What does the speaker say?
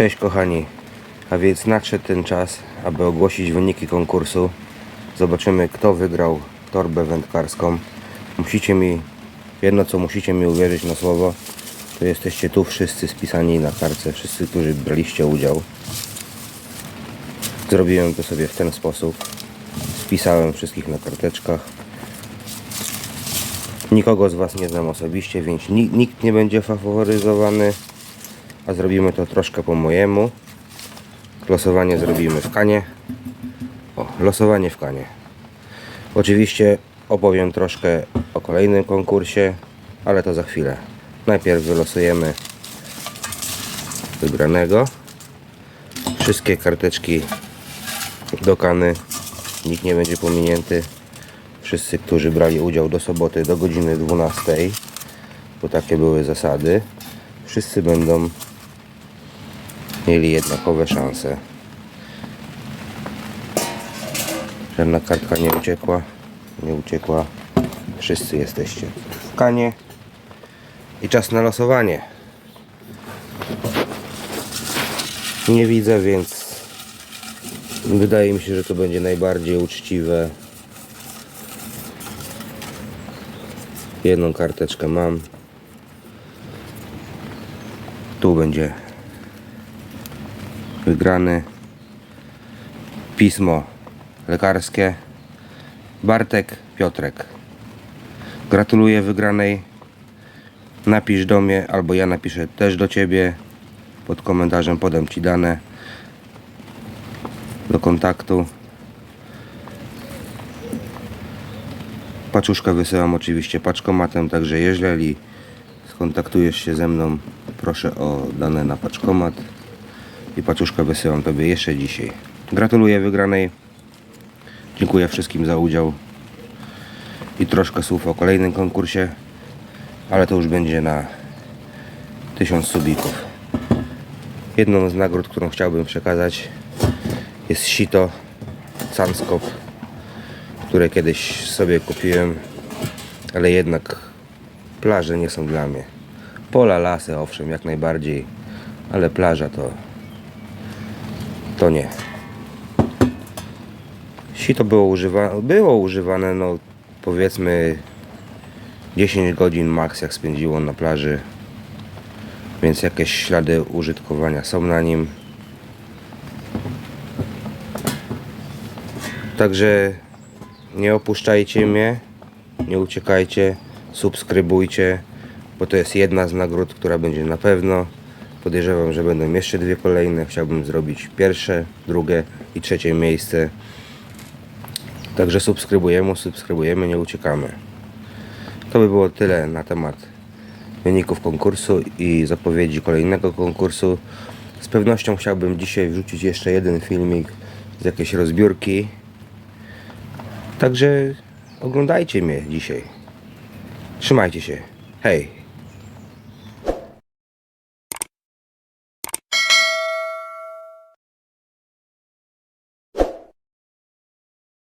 Cześć kochani, a więc nadszedł ten czas, aby ogłosić wyniki konkursu. Zobaczymy kto wygrał torbę wędkarską. Musicie mi, jedno co musicie mi uwierzyć na słowo, to jesteście tu wszyscy spisani na kartce, wszyscy, którzy braliście udział. Zrobiłem to sobie w ten sposób. Spisałem wszystkich na karteczkach. Nikogo z Was nie znam osobiście, więc ni- nikt nie będzie faworyzowany a zrobimy to troszkę po mojemu. Losowanie zrobimy w kanie. O, losowanie w kanie. Oczywiście opowiem troszkę o kolejnym konkursie, ale to za chwilę. Najpierw wylosujemy wygranego. Wszystkie karteczki do kany. Nikt nie będzie pominięty. Wszyscy, którzy brali udział do soboty do godziny 12, bo takie były zasady, wszyscy będą mieli jednakowe szanse. Żadna kartka nie uciekła, nie uciekła. Wszyscy jesteście w kanie. I czas na losowanie. Nie widzę, więc wydaje mi się, że to będzie najbardziej uczciwe. Jedną karteczkę mam. Tu będzie wygrany pismo lekarskie. Bartek Piotrek. Gratuluję wygranej. Napisz do mnie albo ja napiszę też do ciebie. Pod komentarzem podam ci dane do kontaktu. Paczuszkę wysyłam oczywiście paczkomatem także jeżeli skontaktujesz się ze mną proszę o dane na paczkomat i paczuszkę wysyłam Tobie jeszcze dzisiaj. Gratuluję wygranej. Dziękuję wszystkim za udział. I troszkę słów o kolejnym konkursie, ale to już będzie na 1000 subików. Jedną z nagród, którą chciałbym przekazać jest sito Sanskop, które kiedyś sobie kupiłem, ale jednak plaże nie są dla mnie. Pola, lasy, owszem, jak najbardziej, ale plaża to to nie. Sito było używane, było używane, no powiedzmy 10 godzin max jak spędziło na plaży. Więc jakieś ślady użytkowania są na nim. Także nie opuszczajcie mnie, nie uciekajcie, subskrybujcie, bo to jest jedna z nagród, która będzie na pewno. Podejrzewam, że będą jeszcze dwie kolejne. Chciałbym zrobić pierwsze, drugie i trzecie miejsce. Także subskrybujemy, subskrybujemy, nie uciekamy. To by było tyle na temat wyników konkursu i zapowiedzi kolejnego konkursu. Z pewnością chciałbym dzisiaj wrzucić jeszcze jeden filmik z jakiejś rozbiórki. Także oglądajcie mnie dzisiaj. Trzymajcie się. Hej!